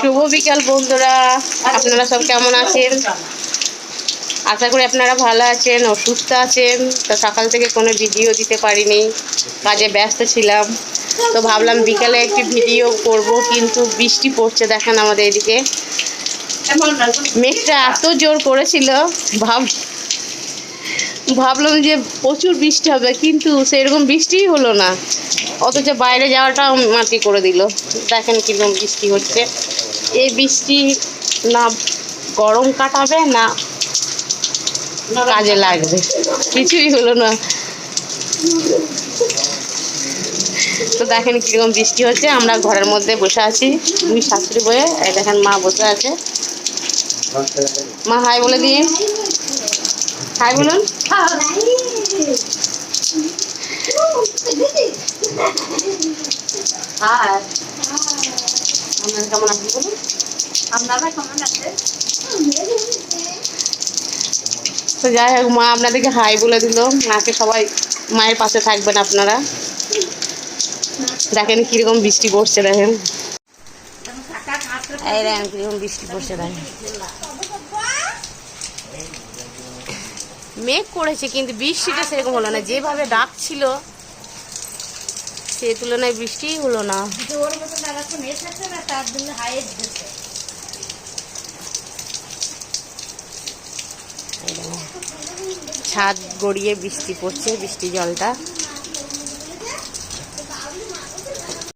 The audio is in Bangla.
শুভ বিকাল, বন্ধুরা। আপনারা সব কেমন আছেন? আশা করি আপনারা ভালো আছেন অসুস্থ আছেন। তো সকাল থেকে কোনো ভিডিও দিতে পারিনি, কাজে ব্যস্ত ছিলাম। তো ভাবলাম বিকালে একটি ভিডিও করব, কিন্তু বৃষ্টি পড়ছে, দেখেন আমাদের এদিকে। মেঘটা এত জোর করেছিল, ভাব ভাবলাম যে প্রচুর বৃষ্টি হবে, কিন্তু সেরকম বৃষ্টিই হলো না। অথচ বাইরে যাওয়াটাও মাটি করে দিল। দেখেন কীরকম বৃষ্টি হচ্ছে। এই বৃষ্টি না গরম কাটাবে, না কাজে লাগবে। কিছুই হলো না। তো দেখেন কীরকম বৃষ্টি হচ্ছে। আমরা ঘরের মধ্যে বসে আছি। দুই শাশুড়ি বয়ে দেখেন মা বসে আছে। মা, হাই বলে দিন। হাই বলুন। হাই আপনারা কেমন আছেন বলুন আপনারা কেমন আছে তো যাই হোক মা আপনাদেরকে হাই বলে দিল। মাকে সবাই মায়ের পাশে থাকবেন আপনারা। দেখেন কীরকম বৃষ্টি পড়ছে দেখেন। এই দেখেন কীরকম বৃষ্টি পড়ছে দেখেন। মেঘ করেছে কিন্তু বৃষ্টিটা সেরকম হলো না। যেভাবে ডাক ছিল সে তুলনায় বৃষ্টিই হলো না। ছাদ গড়িয়ে বৃষ্টি পড়ছে বৃষ্টি জলটা।